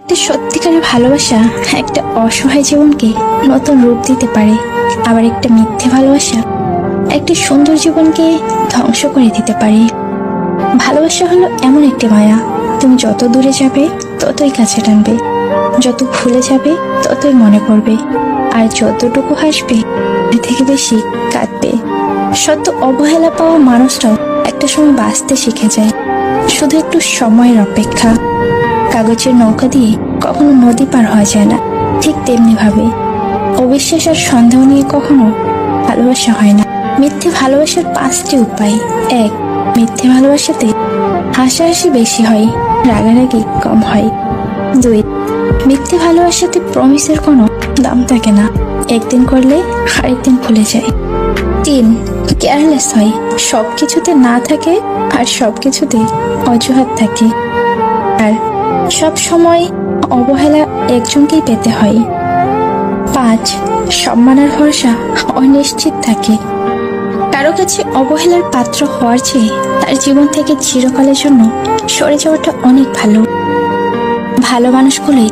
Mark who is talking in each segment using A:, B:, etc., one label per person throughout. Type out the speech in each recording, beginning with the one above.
A: একটা সত্যিকারের ভালোবাসা, একটা অসহায় জীবনকে নতুন রূপ দিতে পারে। আবার একটা মিথ্যে ভালোবাসা, একটা সুন্দর জীবনকে ধ্বংস করে দিতে পারে। ভালোবাসা হলো এমন একটি মায়া। তুমি যত দূরে যাবে, ততই কাছে টানবে। যত ভুলে যাবে, ততই মনে পড়বে। আর যতটুকু হাসবে থেকে বেশি কাঁদবে। সত্য অবহেলা পাওয়া মানুষটাও একটা সময় বাঁচতে শিখে যায়। শুধু একটু সময়ের অপেক্ষা। কাগজের নৌকা দিয়ে কখনো নদী পার হওয়া যায় না, ঠিক তেমনি ভাবে। অবিশ্বাস আর সন্দেহ নিয়ে কখনো ভালোবাসা হয় না। মিথ্যে ভালোবাসার পাঁচটি উপায়। এক, মিথ্যে ভালোবাসাতে হাসাহাসি বেশি হয়, রাগারাগি কম হয়। দুই, মিথ্যে ভালোবাসাতে প্রমিসের কোনো দাম থাকে না। একদিন করলে আরেকদিন ভুলে যায়। তিন কেয়ারলেস হয়। সব কিছুতে না থাকে আর সব কিছুতে অজুহাত থাকে। আর সব সময় অবহেলা একজনকেই পেতে হয়। পাঁচ সম্মানের ভরসা অনিশ্চিত থাকে। কারও কাছে অবহেলার পাত্র হওয়ার চেয়ে তার জীবন থেকে চিরকালের জন্য সরে যাওয়াটা অনেক ভালো। ভালো মানুষগুলোই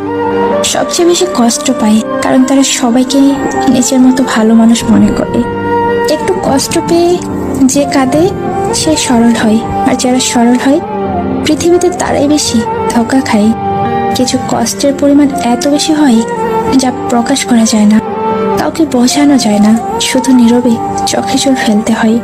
A: সবচেয়ে বেশি কষ্ট পায়, কারণ তারা সবাইকে নিজের মতো ভালো মানুষ মনে করে। একটু কষ্ট পেয়ে যে কাঁদে, সে সরল হয়। আর যারা সরল হয়, পৃথিবীতে তারাই বেশি ধোকা খাই। কিছু কষ্টের পরিমাণ এত বেশি হয় যা প্রকাশ করা যায় না। কাউকে বোঝানো যায় না। শুধু নীরবে চোখে জল ফেলতে হয়।